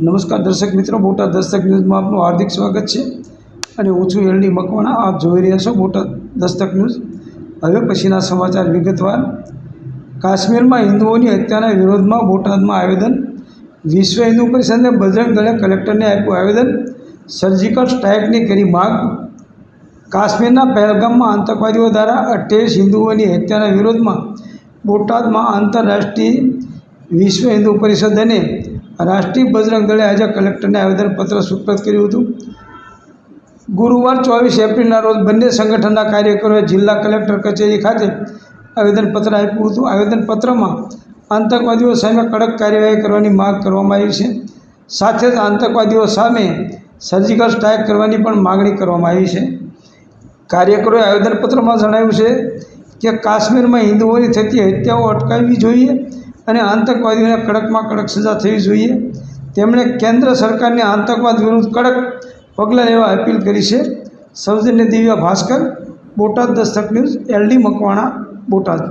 નમસ્કાર દર્શક મિત્રો, બોટાદ દસ્તક ન્યૂઝમાં આપનું હાર્દિક સ્વાગત છે. અને હું છું એલડી મકવાણા, આપ જોઈ રહ્યા છો બોટાદ દસ્તક ન્યૂઝ. હવે પછીના સમાચાર વિગતવાર. કાશ્મીરમાં હિન્દુઓની હત્યાના વિરોધમાં બોટાદમાં આવેદન. વિશ્વ હિન્દુ પરિષદને બજરંગ દળે કલેક્ટરને આપ્યું આવેદન. સર્જિકલ સ્ટ્રાઇકની કરી માગ. કાશ્મીરના પહેલગામમાં આતંકવાદીઓ દ્વારા અઠ્યાવીસ હિન્દુઓની હત્યાના વિરોધમાં બોટાદમાં આંતરરાષ્ટ્રીય વિશ્વ હિન્દુ પરિષદ અને રાષ્ટ્રીય બજરંગ દળે આજે કલેક્ટરને આવેદનપત્ર સુપ્રત કર્યું હતું. ગુરુવાર ચોવીસ એપ્રિલના રોજ બંને સંગઠનના કાર્યકરોએ જિલ્લા કલેક્ટર કચેરી ખાતે આવેદનપત્ર આપ્યું હતું. આવેદનપત્રમાં આતંકવાદીઓ સામે કડક કાર્યવાહી કરવાની માંગ કરવામાં આવી છે. સાથે જ આતંકવાદીઓ સામે સર્જિકલ સ્ટ્રાઇક કરવાની પણ માગણી કરવામાં આવી છે. કાર્યકરોએ આવેદનપત્રમાં જણાવ્યું છે કે કાશ્મીરમાં હિન્દુઓની થતી હત્યાઓ અટકાવવી જોઈએ અને આતંકવાદીઓને કડકમાં કડક સજા થવી જોઈએ. તેમણે કેન્દ્ર સરકારને આતંકવાદ વિરુદ્ધ કડક પગલાં લેવા અપીલ કરી છે. સૌજન્ય Divya Bhaskar, Botad Dastak news, L D Makwana, Botad.